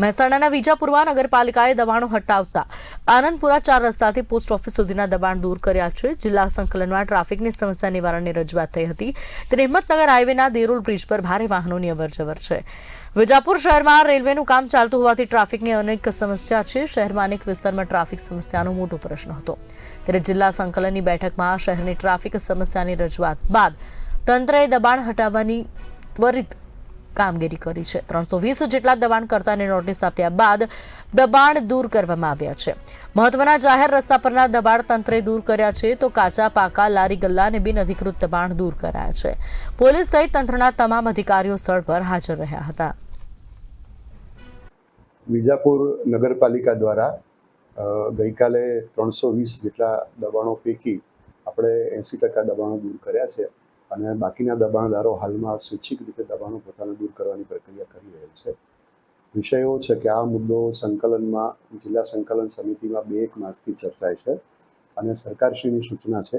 મહેસાણાના વિજાપુરમાં નગરપાલિકાએ દબાણો હટાવતા આનંદપુરા ચાર રસ્તાથી પોસ્ટ ઓફિસ સુધીના દબાણ દૂર કર્યા છે. જિલ્લા સંકલનમાં ટ્રાફિકની સમસ્યા નિવારણની રજૂઆત થઈ હતી ત્યારે હિંમતનગર હાઈવેના દેરોલ બ્રિજ પર ભારે વાહનોની અવરજવર છે. વિજાપુર શહેરમાં રેલવેનું કામ ચાલતું હોવાથી ટ્રાફિકની અનેક સમસ્યા છે. શહેરમાં અનેક વિસ્તારમાં ટ્રાફિક સમસ્યાનો મોટો પ્રશ્ન હતો. ત્યારે જિલ્લા સંકલનની બેઠકમાં શહેરની ટ્રાફિક સમસ્યાની રજૂઆત બાદ તંત્રએ દબાણ હટાવવાની ત્વરિત કામગીરી કરી છે. ત્રણસો વીસ જેટલા દબાણ કરતાને નોટિસ આપ્યા બાદ દબાણ દૂર કરવામાં આવ્યા છે. મહત્વના જાહેર રસ્તા પરના દબાણ તંત્રે દૂર કર્યા છે તો કાચા, પાકા, લારી, ગલ્લા અને બિન અધિકૃત દબાણ દૂર કરાયા છે. પોલીસ સહિત તંત્રના તમામ અધિકારીઓ સ્થળ પર હાજર રહ્યા હતા. વિજાપુર નગરપાલિકા દ્વારા ગઈકાલે ત્રણસો વીસ જેટલા દબાણો પૈકી આપણે એંસી ટકા દબાણો દૂર કર્યા છે અને બાકીના દબાણદારો હાલમાં સ્વૈચ્છિક રીતે દબાણો પોતાને દૂર કરવાની પ્રક્રિયા કરી રહેલ છે. વિષય એવો છે કે આ મુદ્દો સંકલનમાં, જિલ્લા સંકલન સમિતિમાં બે એક માસથી ચર્ચાય છે અને સરકારશ્રીની સૂચના છે